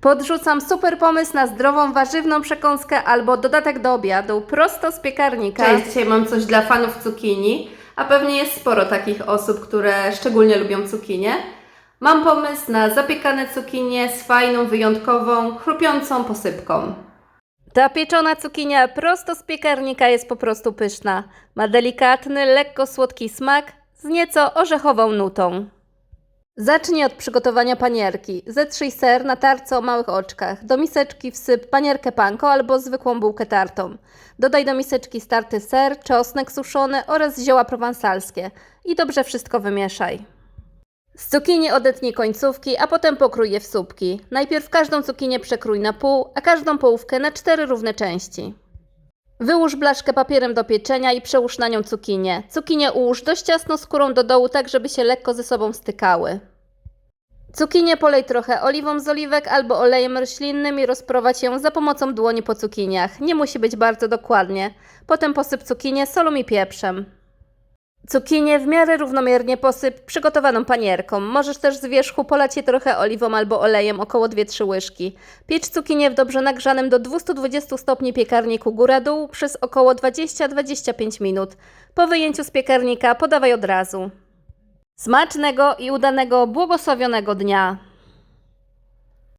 Podrzucam super pomysł na zdrową, warzywną przekąskę albo dodatek do obiadu, prosto z piekarnika. Cześć, dzisiaj mam coś dla fanów cukinii, a pewnie jest sporo takich osób, które szczególnie lubią cukinię. Mam pomysł na zapiekane cukinie z fajną, wyjątkową, chrupiącą posypką. Ta pieczona cukinia prosto z piekarnika jest po prostu pyszna. Ma delikatny, lekko słodki smak z nieco orzechową nutą. Zacznij od przygotowania panierki. Zetrzyj ser na tarce o małych oczkach. Do miseczki wsyp panierkę panko albo zwykłą bułkę tartą. Dodaj do miseczki starty ser, czosnek suszony oraz zioła prowansalskie i dobrze wszystko wymieszaj. Z cukinii odetnij końcówki, a potem pokrój je w słupki. Najpierw każdą cukinię przekrój na pół, a każdą połówkę na cztery równe części. Wyłóż blaszkę papierem do pieczenia i przełóż na nią cukinię. Cukinię ułóż dość ciasno skórą do dołu, tak żeby się lekko ze sobą stykały. Cukinię polej trochę oliwą z oliwek albo olejem roślinnym i rozprowadź ją za pomocą dłoni po cukiniach. Nie musi być bardzo dokładnie. Potem posyp cukinię solą i pieprzem. Cukinię w miarę równomiernie posyp przygotowaną panierką. Możesz też z wierzchu polać je trochę oliwą albo olejem, około 2-3 łyżki. Piecz cukinię w dobrze nagrzanym do 220 stopni piekarniku góra-dół przez około 20-25 minut. Po wyjęciu z piekarnika podawaj od razu. Smacznego i udanego, błogosławionego dnia!